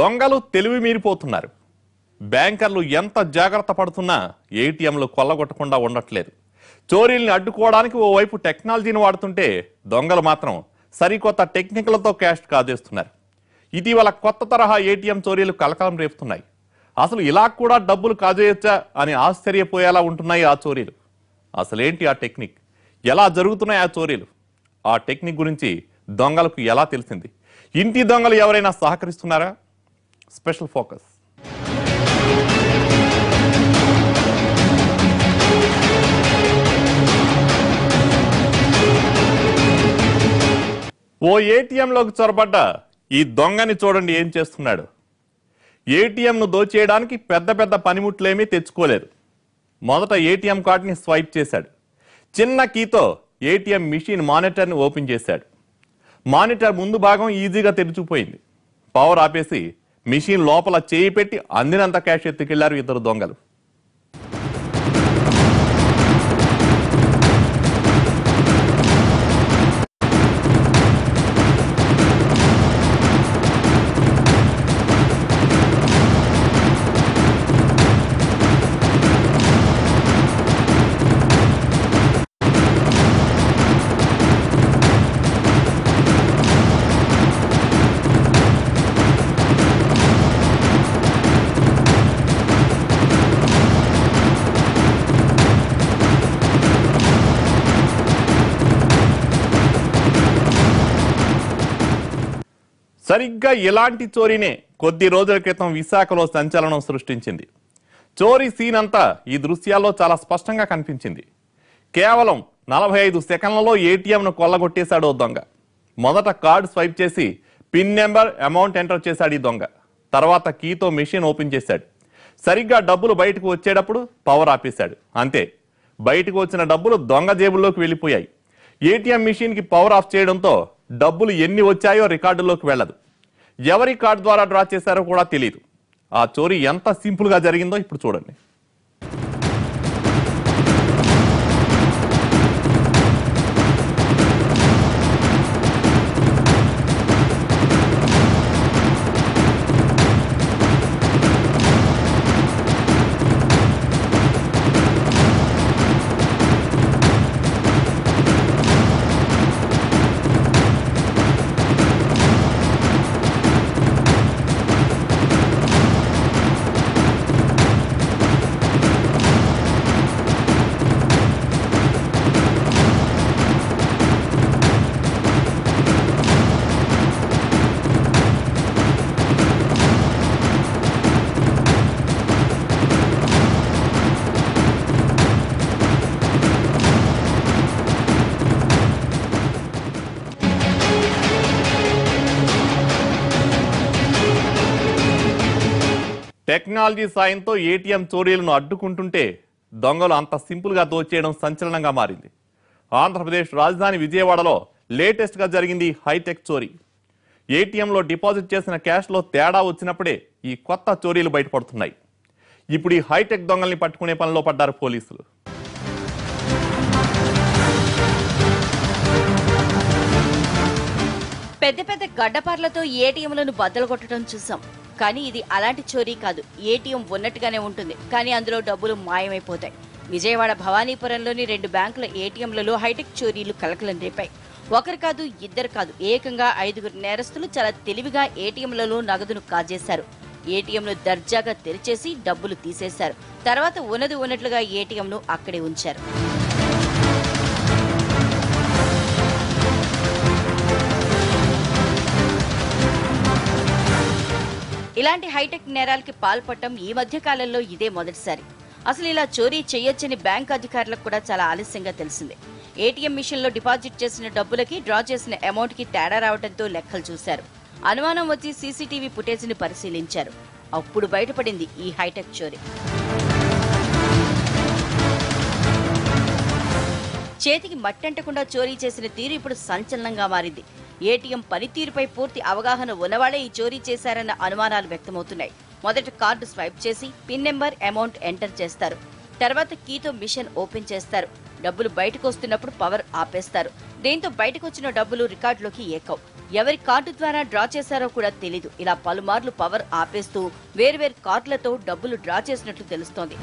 దొంగలు తెలివి మీరిపోతున్నారు. బ్యాంకర్లు ఎంత జాగ్రత్త పడుతున్నా ఏటీఎంలు కొల్లగొట్టకుండా ఉండట్లేదు. చోరీల్ని అడ్డుకోవడానికి ఓవైపు టెక్నాలజీని వాడుతుంటే దొంగలు మాత్రం సరికొత్త టెక్నిక్లతో క్యాష్ కాజేస్తున్నారు. ఇటీవల కొత్త తరహా ఏటీఎం చోరీలు కలకలం రేపుతున్నాయి. అసలు ఇలా కూడా డబ్బులు కాజేయొచ్చా అని ఆశ్చర్యపోయేలా ఉంటున్నాయి ఆ చోరీలు. అసలేంటి ఆ టెక్నిక్? ఎలా జరుగుతున్నాయి ఆ చోరీలు? ఆ టెక్నిక్ గురించి దొంగలకు ఎలా తెలిసింది? ఇంటి దొంగలు ఎవరైనా సహకరిస్తున్నారా? స్పెషల్ ఫోకస్ ఓ ఏటీఎంలోకి చొరబడ్డ ఈ దొంగని చూడండి ఏం చేస్తున్నాడు. ఏటీఎంను దోచేయడానికి పెద్ద పెద్ద పనిముట్లేమీ తెచ్చుకోలేదు. మొదట ఏటీఎం కార్డుని స్వైప్ చేశాడు. చిన్న కీతో ఏటీఎం మిషన్ మానిటర్ని ఓపెన్ చేశాడు. మానిటర్ ముందు భాగం ఈజీగా తెరిచిపోయింది. పవర్ ఆపేసి మిషన్ లోపల చేయి పెట్టి అందినంత క్యాష్ ఎత్తుకెళ్ళారు ఇద్దరు దొంగలు. సరిగ్గా ఇలాంటి చోరీనే కొద్ది రోజుల క్రితం విశాఖలో సంచలనం సృష్టించింది. చోరీ సీన్ అంతా ఈ దృశ్యాల్లో చాలా స్పష్టంగా కనిపించింది. కేవలం నలభై ఐదు సెకండ్లలో ఏటీఎంను కొల్లగొట్టేశాడు ఓ దొంగ. మొదట కార్డు స్వైప్ చేసి పిన్ నెంబర్ అమౌంట్ ఎంటర్ చేశాడు ఈ దొంగ. తర్వాత కీతో మెషిన్ ఓపెన్ చేశాడు. సరిగ్గా డబ్బులు బయటకు వచ్చేటప్పుడు పవర్ ఆపేశాడు. అంతే. బయటకు వచ్చిన డబ్బులు దొంగ జేబుల్లోకి వెళ్ళిపోయాయి. ఏటీఎం మిషన్కి పవర్ ఆఫ్ చేయడంతో డబ్బులు ఎన్ని వచ్చాయో రికార్డులోకి వెళ్ళదు. ఎవరి కార్డు ద్వారా డ్రా చేశారో కూడా తెలియదు ఆ చోరీ ఎంత సింపుల్గా జరిగిందో ఇప్పుడు చూడండి. టెక్నాలజీ సాయంతో ఏటీఎం చోరీలను అడ్డుకుంటుంటే దొంగలు అంత సింపుల్గా దోచేయడం సంచలనంగా మారింది. ఆంధ్రప్రదేశ్ రాజధాని విజయవాడలో లేటెస్ట్గా జరిగింది హైటెక్ చోరీ. ఏటీఎంలో డిపాజిట్ చేసిన క్యాష్లో తేడా వచ్చినప్పుడే ఈ కొత్త చోరీలు బయటపడుతున్నాయి. ఇప్పుడు ఈ హైటెక్ దొంగల్ని పట్టుకునే పనిలో పడ్డారు పోలీసులు. పెద్ద పెద్ద గడ్డపార్లతో ఏటీఎంలను బద్దలు కొట్టడం చూసాం. కానీ ఇది అలాంటి చోరీ కాదు. ఏటీఎం ఉన్నట్టుగానే ఉంటుంది. కానీ అందులో డబ్బులు మాయమైపోతాయి. విజయవాడ భవానీపురంలోని రెండు బ్యాంకుల ఏటీఎంలలో హైటెక్ చోరీలు కలకలం రేపాయి. ఒకరు కాదు ఇద్దరు కాదు. ఏకంగా ఐదుగురు నేరస్తులు చాలా తెలివిగా ఏటీఎంలలో నగదును కాజేశారు. ఏటీఎంను దర్జాగా తెరిచేసి డబ్బులు తీసేశారు. తర్వాత ఉన్నది ఉన్నట్లుగా ఏటీఎంను అక్కడే ఉంచారు. ఇలాంటి హైటెక్ నేరాలకి పాల్పడటం ఈ మధ్య కాలంలో ఇదే మొదటిసారి. అసలు ఇలా చోరీ చేయొచ్చని బ్యాంక్ అధికారులకు కూడా చాలా ఆలస్యంగా తెలిసింది. ఏటీఎం మిషన్లో డిపాజిట్ చేసిన డబ్బులకి డ్రా చేసిన అమౌంట్కి తేడా రావడంతో లెక్కలు చూశారు. అనుమానం వచ్చి సీసీటీవీ ఫుటేజ్ని పరిశీలించారు. అప్పుడు బయటపడింది ఈ హైటెక్ చోరీ. చేతికి మట్టంటకుండా చోరీ చేసిన తీరు ఇప్పుడు సంచలనంగా మారింది. ఏటీఎం పనితీరుపై పూర్తి అవగాహన ఉన్నవాళ్ళే ఈ చోరీ చేశారన్న అనుమానాలు వ్యక్తమవుతున్నాయి. మొదట కార్డు స్వైప్ చేసి పిన్ నెంబర్ అమౌంట్ ఎంటర్ చేస్తారు. తర్వాత కీతో మిషన్ ఓపెన్ చేస్తారు. డబ్బులు బయటకు వస్తున్నప్పుడు పవర్ ఆపేస్తారు. దీంతో బయటకు వచ్చిన డబ్బులు రికార్డులోకి ఏకవు ఎవరి కార్డు ద్వారా డ్రా చేశారో కూడా తెలీదు. ఇలా పలుమార్లు పవర్ ఆపేస్తూ వేర్వేరు కార్డులతో డబ్బులు డ్రా చేసినట్లు తెలుస్తోంది.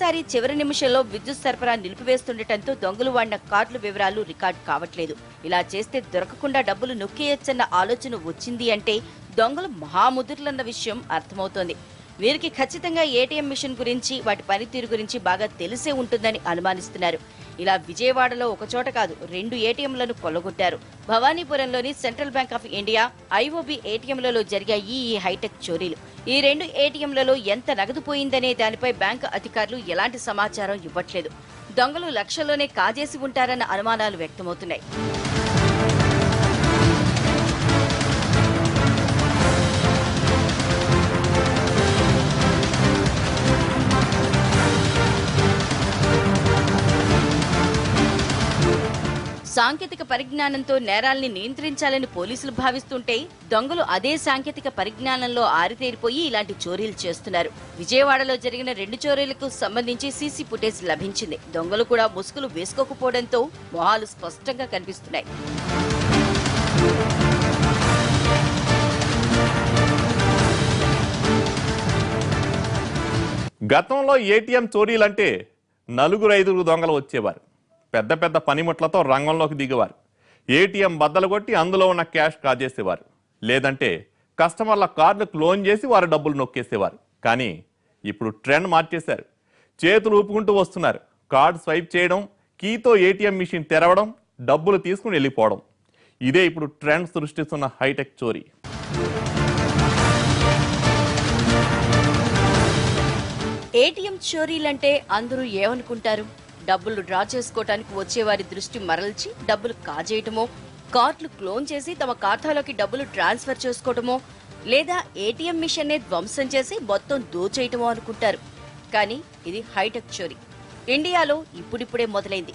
ప్రతిసారి చివరి నిమిషంలో విద్యుత్ సరఫరా నిలిపివేస్తుండటంతో దొంగలు వాడిన కార్డుల వివరాలు రికార్డ్ కావట్లేదు. ఇలా చేస్తే దొరకకుండా డబ్బులు నొక్కేయొచ్చన్న ఆలోచన వచ్చింది అంటే దొంగలు మహాముదుర్లన్న విషయం అర్థమవుతోంది. వీరికి ఖచ్చితంగా ఏటీఎం మిషన్ గురించి వాటి పనితీరు గురించి బాగా తెలిసే ఉంటుందని అనుమానిస్తున్నారు. ఇలా విజయవాడలో ఒక చోట కాదు రెండు ఏటీఎంలను కొల్లగొట్టారు. భవానీపురంలోని Central Bank of India IOB ఏటీఎంలలో జరిగాయి ఈ హైటెక్ చోరీలు. ఈ రెండు ఏటీఎంలలో ఎంత నగదు పోయిందనే దానిపై బ్యాంకు అధికారులు ఎలాంటి సమాచారం ఇవ్వట్లేదు. దొంగలు లక్షల్లోనే కాజేసి ఉంటారన్న అనుమానాలు వ్యక్తమవుతున్నాయి. సాంకేతిక పరిజ్ఞానంతో నేరాల్ని నియంత్రించాలని పోలీసులు భావిస్తుంటే దొంగలు అదే సాంకేతిక పరిజ్ఞానంలో ఆరితేరిపోయి ఇలాంటి చోరీలు చేస్తున్నారు. విజయవాడలో జరిగిన రెండు చోరీలకు సంబంధించి సీసీ ఫుటేజ్ లభించింది. దొంగలు కూడా ముసుగులు వేసుకోకపోవడంతో మొహాలు స్పష్టంగా కనిపిస్తున్నాయి. గతంలో ఏటీఎం చోరీలంటే నలుగురు ఐదుగురు దొంగలు వచ్చేవారు. పెద్ద పెద్ద పనిముట్లతో రంగంలోకి దిగేవారు. ఏటీఎం బద్దలు కొట్టి అందులో ఉన్న క్యాష్ కాజేసేవారు. లేదంటే కస్టమర్ల కార్డు క్లోన్ చేసి వారు డబ్బులు నొక్కేసేవారు. కానీ ఇప్పుడు ట్రెండ్ మార్చేశారు. చేతులు ఊపుకుంటూ వస్తున్నారు. కార్డు స్వైప్ చేయడం కీతో ఏటీఎం మిషన్ తెరవడం డబ్బులు తీసుకుని వెళ్ళిపోవడం. ఇదే ఇప్పుడు ట్రెండ్ సృష్టిస్తున్న హైటెక్ చోరీ. ఏటీఎం చోరీలంటే అందరూ ఏమనుకుంటారు? డబ్బులు డ్రా చేసుకోవటానికి వచ్చేవారి దృష్టి మరల్చి డబ్బులు కాజేయటమో కార్డులు క్లోన్ చేసి తమ ఖాతాలోకి డబ్బులు ట్రాన్స్ఫర్ చేసుకోవటమో లేదా ఏటీఎం మిషన్నే ధ్వంసం చేసి మొత్తం దోచేయటమో అనుకుంటారు. కానీ ఇది హైటెక్ చోరీ. ఇండియాలో ఇప్పుడిప్పుడే మొదలైంది.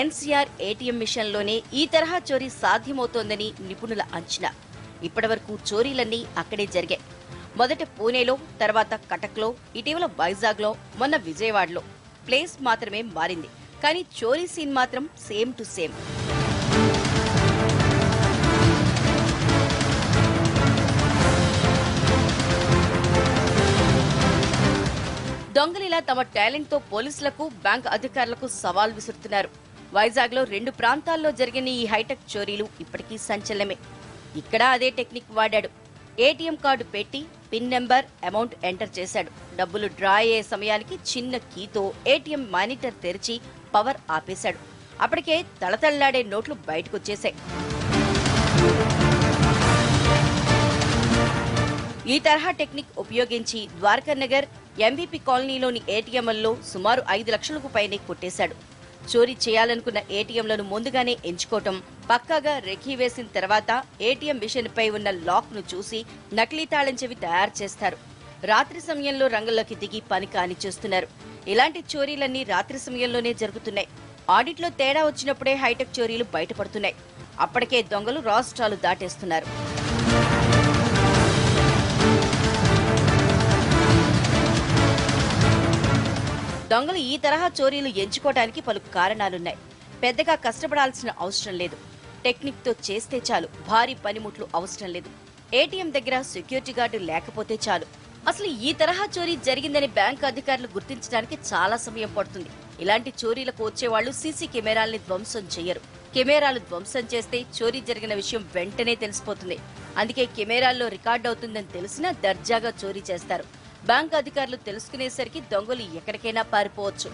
ఎన్సీఆర్ ఏటీఎం మిషన్లోనే ఈ తరహా చోరీ సాధ్యమవుతోందని నిపుణుల అంచనా. ఇప్పటివరకు చోరీలన్నీ అక్కడే జరిగాయి. మొదట పూణేలో తర్వాత కటక్లో ఇటీవల వైజాగ్లో మొన్న విజయవాడలో. ప్లేస్ మాత్రమే మారింది కానీ చోరీ సీన్ మాత్రం సేమ్ టు సేమ్. దొంగలిలా తమ టాలెంట్తో పోలీసులకు బ్యాంక్ అధికారులకు సవాల్ విసురుతున్నారు. వైజాగ్లో రెండు ప్రాంతాల్లో జరిగిన ఈ హైటెక్ చోరీలు ఇప్పటికీ సంచలనమే. ఇక్కడ అదే టెక్నిక్ వాడాడు. ఏటీఎం కార్డు పెట్టి పిన్ నెంబర్ అమౌంట్ ఎంటర్ చేశాడు. డబ్బులు డ్రా అయ్యే సమయానికి చిన్న కీతో ఏటీఎం మానిటర్ తెరిచి పవర్ ఆపేశాడు. అప్పటికే తళతళ్ళాడే నోట్లు బయటకొచ్చేశాయి. ఈ తరహా టెక్నిక్ ఉపయోగించి ద్వారకా నగర్ ఎంబీపీ కాలనీలోని ఏటీఎంలలో సుమారు ఐదు లక్షలకు పైనే కొట్టేశాడు. చోరీ చేయాలనుకున్న ఏటీఎంలను ముందుగానే ఎంచుకోవటం పక్కాగా రెక్కీ వేసిన తర్వాత ఏటీఎం మిషన్ పై ఉన్న లాక్ను చూసి నకిలీ తాళం చెవి తయారు చేస్తారు. రాత్రి సమయంలో రంగంలోకి దిగి పని కానిచేస్తున్నారు ఇలాంటి చోరీలన్నీ రాత్రి సమయంలోనే జరుగుతున్నాయి. ఆడిట్లో తేడా వచ్చినప్పుడే హైటెక్ చోరీలు బయటపడుతున్నాయి. అప్పటికే దొంగలు రాష్ట్రాలు దాటేస్తున్నారు. దొంగలు ఈ తరహా చోరీలు ఎంచుకోవడానికి పలు కారణాలున్నాయి. పెద్దగా కష్టపడాల్సిన అవసరం లేదు. టెక్నిక్తో చేస్తే చాలు. భారీ పనిముట్లు అవసరం లేదు. ఏటీఎం దగ్గర సెక్యూరిటీ గార్డు లేకపోతే చాలు. అసలు ఈ తరహా చోరీ జరిగిందని బ్యాంకు అధికారులు గుర్తించడానికి చాలా సమయం పడుతుంది. ఇలాంటి చోరీలకు వచ్చేవాళ్ళు సీసీ కెమెరాల్ని ధ్వంసం చేయరు కెమెరాలు ధ్వంసం చేస్తే చోరీ జరిగిన విషయం వెంటనే తెలిసిపోతుంది. అందుకే కెమెరాల్లో రికార్డ్ అవుతుందని తెలిసినా దర్జాగా చోరీ చేస్తారు. బ్యాంక్ అధికారులు తెలుసుకునేసరికి దొంగలు ఎక్కడికైనా పారిపోవచ్చు.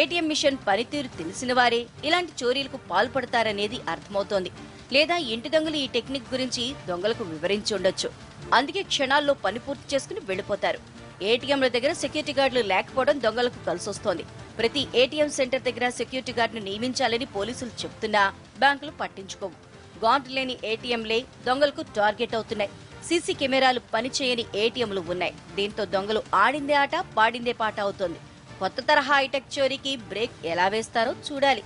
ఏటీఎం మిషన్ పనితీరు తెలిసిన వారే ఇలాంటి చోరీలకు పాల్పడతారనేది అర్థమవుతోంది. లేదా ఇంటి దొంగలు ఈ టెక్నిక్ గురించి దొంగలకు వివరించి ఉండొచ్చు. అందుకే క్షణాల్లో పని పూర్తి చేసుకుని వెళ్ళిపోతారు ఏటీఎంల దగ్గర సెక్యూరిటీ గార్డులు లేకపోవడం దొంగలకు కలిసొస్తోంది. ప్రతి ఏటీఎం సెంటర్ దగ్గర సెక్యూరిటీ గార్డును నియమించాలని పోలీసులు చెప్తున్నా బ్యాంకులు పట్టించుకోవు. గార్డు లేని ఏటీఎంలే దొంగలకు టార్గెట్ అవుతున్నాయి. సీసీ కెమెరాలు పనిచేయని ఏటీఎంలు ఉన్నాయి. దీంతో దొంగలు ఆడిందే ఆట పాడిందే పాట అవుతోంది. కొత్త తరహా హైటెక్ చోరీకి బ్రేక్ ఎలా వేస్తారో చూడాలి.